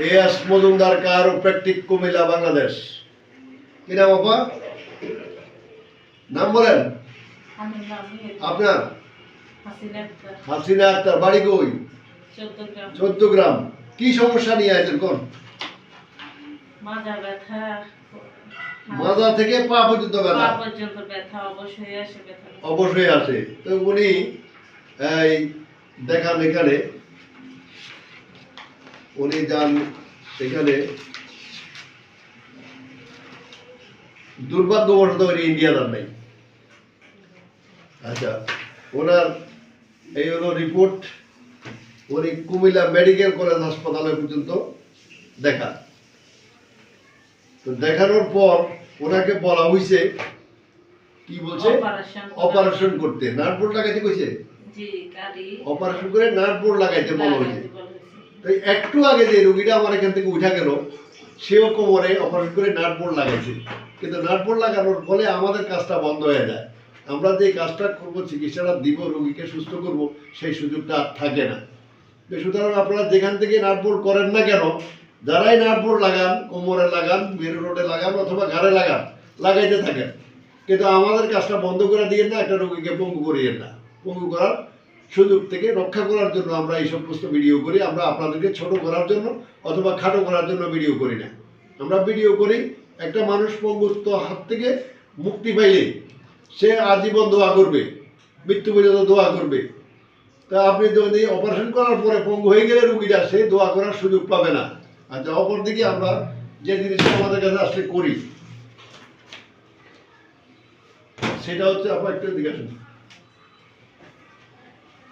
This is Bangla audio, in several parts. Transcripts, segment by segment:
S Majumdar chiropractic Comilla Bangladesh? কি নাম আপা? নাম বলেন। আপনার? হাসিনা আক্তার। বাড়ি কই? চোদ্দ গ্রাম। কি সমস্যা নিয়ে আছেন কোন? মাজা থেকে পা পর্যন্ত ব্যথা? অবশ্যই আসে অবশ্যই আছে তো উনি এই দেখান এখানে উনি যান এখানে দুর্ভাগ্যবশত উনি ইন্ডিয়া যান নাই। আচ্ছা ওনার এই হলো রিপোর্ট উনি কুমিল্লা মেডিকেল কলেজ হাসপাতালে পর্যন্ত দেখা তো দেখানোর পর ওনাকে বলা হয়েছে কি বলছে? অপারেশন করতে। নার্ভ বোর্ড লাগাইতে কইছে? অপারেশন করে নার্ভ বোর্ড লাগাইতে বলা হয়েছে। তো একটু আগে যে রুগীটা আমার এখান থেকে উঠা গেল, সেও কোমরে অপারেশন করে নার্ভ বোর্ড লাগাইছে। কিন্তু নার্ভ বোর্ড লাগানোর ফলে আমাদের কাজটা বন্ধ হয়ে যায়। আমরা যে কাজটা করব, চিকিৎসাটা দিব, রুগীকে সুস্থ করব, সেই সুযোগটা আর থাকে না। সুতরাং আপনারা যেখান থেকে নার্ভ বোর্ড করেন না কেন, যারাই নার্ভ বোর্ড লাগান, কোমরে লাগান, মেরু রোডে লাগান অথবা ঘাড়ে লাগান, লাগাইতে থাকেন। কিন্তু আমাদের কাজটা বন্ধ করে দিয়ে না, একটা রোগীকে পঙ্গু করিয়েন না। পঙ্গু করার সুযোগ থেকে রক্ষা করার জন্য আমরা এই সমস্ত ভিডিও করি। আমরা আপনাদেরকে ছোট করার জন্য অথবা খাটো করার জন্য ভিডিও করি না। আমরা ভিডিও করি, একটা মানুষ পঙ্গুত্ব হাত থেকে মুক্তি পাইলে সে আজীবন দোয়া করবে, মৃত্যু পর্যন্ত দোয়া করবে। তা আপনি যদি অপারেশন করার পরে পঙ্গু হয়ে গেলে রুগীটা সে দোয়া করার সুযোগ পাবে না। আচ্ছা অপরদিকে আমরা যে জিনিসটা আমাদের কাছে আসলে করি, সেটা হচ্ছে আপনার একটু দিকে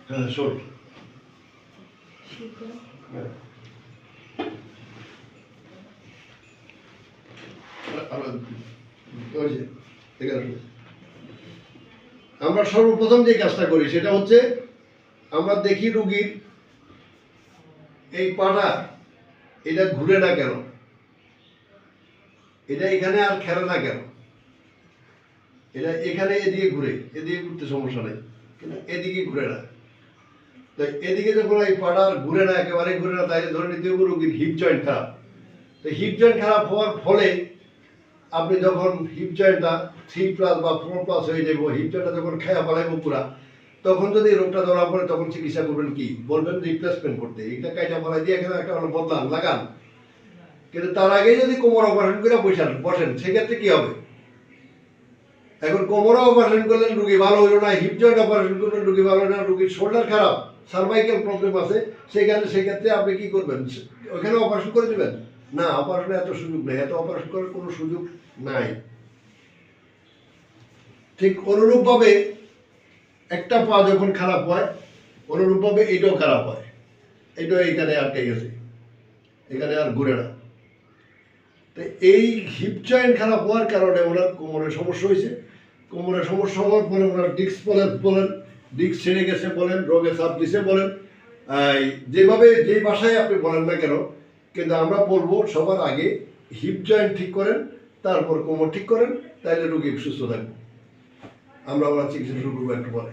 হ্যাঁ শোন। হ্যাঁ। আমরা সর্বপ্রথম যে কাজটা করি সেটা হচ্ছে আমরা দেখি রুগীর এই পাটা এটা ঘুরে না কেন? এটা এখানে আর খেলে না কেন? এটা এখানে এদিকে ঘুরে এদিকে ঘুরতে সমস্যা নেই। কিন্তু এদিকে ঘুরে না। তো এদিকে যখন এই পাড়ার ঘুরে না একেবারে ঘুরে না তাই ধরে নিতে হবে রোগীর হিপ জয়েন্ট খারাপ তো হিপ জয়েন্ট খারাপ হওয়ার ফলে আপনি যখন হিপ জয়েন্টটা থ্রি প্লাস বা ফোর প্লাস হয়ে যাব হিপ জয়েন্টটা যখন খেয়া পালাইবো পুরা, তখন যদি রোগটা ধরা পড়ে, তখন চিকিৎসা করবেন কি? বলবেন রিপ্লেসমেন্ট করতে। এইটা কাইটা পালাই দিয়ে এখানে একটা হলো বদলান, লাগান। কিন্তু তার আগে যদি কোমর অপারেশন করে বসেন বসেন, সেক্ষেত্রে কি হবে? এখন কোমরে অপারেশন করলেন রুগী ভালো হলো না হিপ জয়েন্ট অপারেশন করলেন রুগী ভালো হলো না, রুগীর শোল্ডার খারাপ। সার্ভাইকেল প্রবলেম আছে, সেখানে সেক্ষেত্রে আপনি কি করবেন? ওখানে অপারেশন করে দেবেন? না অপারেশনে এত সুযোগ নেই, এত অপারেশন করার কোনো সুযোগ নাই। ঠিক অনুরূপভাবে একটা পা যখন খারাপ হয়, অনুরূপভাবে এটাও খারাপ হয়। এটাও এখানে আটকে গেছে? এখানে আর ঘুরে না। তো এই হিপ জয়েন্ট খারাপ হওয়ার কারণে ওনার কোমরের সমস্যা হয়েছে। কোমরের সমস্যা হওয়ার পরে ওনার ডিস্ক বলেন বলেন ডিস্ক ছেড়ে গেছে বলেন, রোগে চাপ দিছে বলেন যেভাবে যে ভাষায় আপনি বলেন না কেন, কিন্তু আমরা বলব সবার আগে হিপ জয়েন্ট ঠিক করেন, তারপর কোমর ঠিক করেন, তাইলে রোগী সুস্থ থাকবে। আমরা ওনার চিকিৎসা শুরু করব একটু পরে।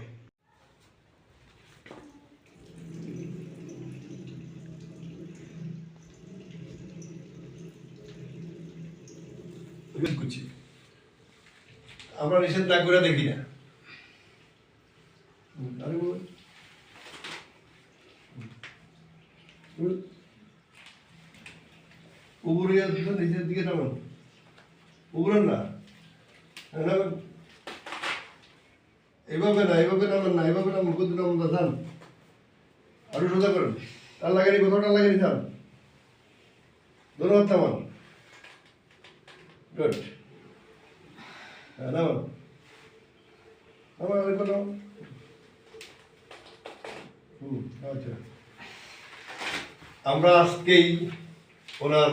আমরা নিষেধ না করে দেখি না হুম, আরে বলুন। হুম। উপরে আসবেন, নিচের দিকে নামান উপরে না। হ্যাঁ, নামান। এইভাবে না এইভাবে নামান না এইভাবে নামান কত নামান না যান। আরও সোজা করেন। টান লাগানি কোথাও টান লাগানি যান। ধন্যবাদ থামান। গুড হ্যাঁ নামান। নামান ওই কোনো হুম আচ্ছা। আমরা আজকেই ওনার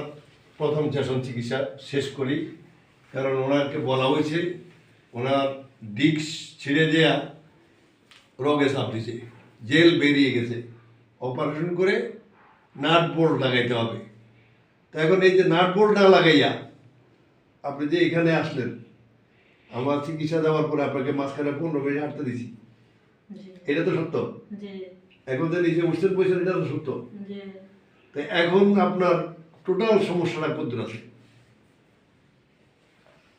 প্রথম সেশন চিকিৎসা শেষ করি কারণ ওনাকে বলা হয়েছে ওনার ডিক্স ছিঁড়ে দেয়া রোগে সাপ দিছে জেল বেরিয়ে গেছে। অপারেশন করে নাট বোল্ট লাগাইতে হবে। তো এখন এই যে নাট বোল্ট না লাগাইয়া আপনি যে এখানে আসলেন আমার চিকিৎসা দেওয়ার পরে আপনাকে মাঝখানে পনেরো মিনিট হাঁটতে দিছি। এটা তো সত্য? এখন যে নিজে উঠছেন বলছেন এটা তো সত্য? তো এখন আপনার টোটাল সমস্যাটা কদ্দুর আছে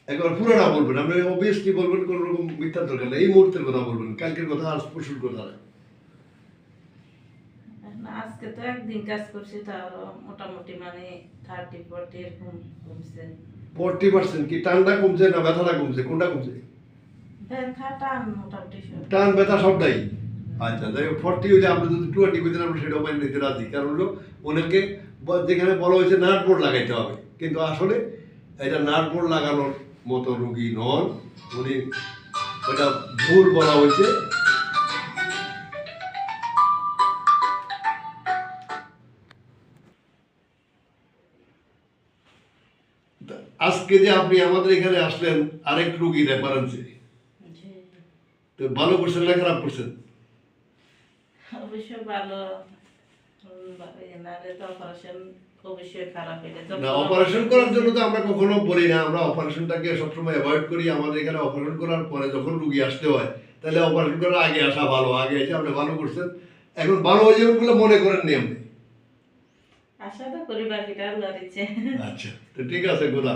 একবার পুরোটা বলবেন আপনি অবভিয়াসলি বলবেন কোনো রকম মিথ্যার দরকার নেই। এই মুহূর্তের কথা বলবেন কালকের কথা আর পরশুর কথা। না আজকে তো একদিন কাজ করছি তাও মোটামুটি মানে থার্টি ফোর্টি এরকম কমছে। ফোরটি পার্সেন্ট কি? টানটা কমছে না ব্যথাটা কমছে? কোনটা কমছে? ব্যথা টান মোটামুটি টান ব্যথা সবটাই। আচ্ছা তাই ফোরটি হলে আপনি যদি টুয়েন্টি করতেন আমরা সেটাও মাইনে নিতে রাজি। কারণ হলো ওনাকে যেখানে বলা হয়েছে নাট বোর্ড লাগাইতে হবে। কিন্তু আসলে এটা নাট বোর্ড লাগানোর মতো রুগী নন। উনি ওটা ভুল বলা হয়েছে। আজকে যে আপনি আমাদের এখানে আসলেন আরেক রুগী রেফারেন্সে তো ভালো করছেন না খারাপ করছেন অবশ্য ভালো উম, বা- এ নাহলে তো অপারেশন অবশ্যই খারাপ হইলে তো না অপারেশন করার জন্য তো আমরা কখনো বলি না আমরা অপারেশনটাকে সবসময় অ্যাভয়েড করি। আমাদের এখানে অপারেশন করার পরে যখন রুগী আসতে হয় তাহলে অপারেশন করার আগে আসা ভালো আগে এসে আপনি ভালো করছেন। এখন ভালো হয়ে যাবেন বলে মনে করেন নি আপনি? আচ্ছা তো ঠিক আছে গোদা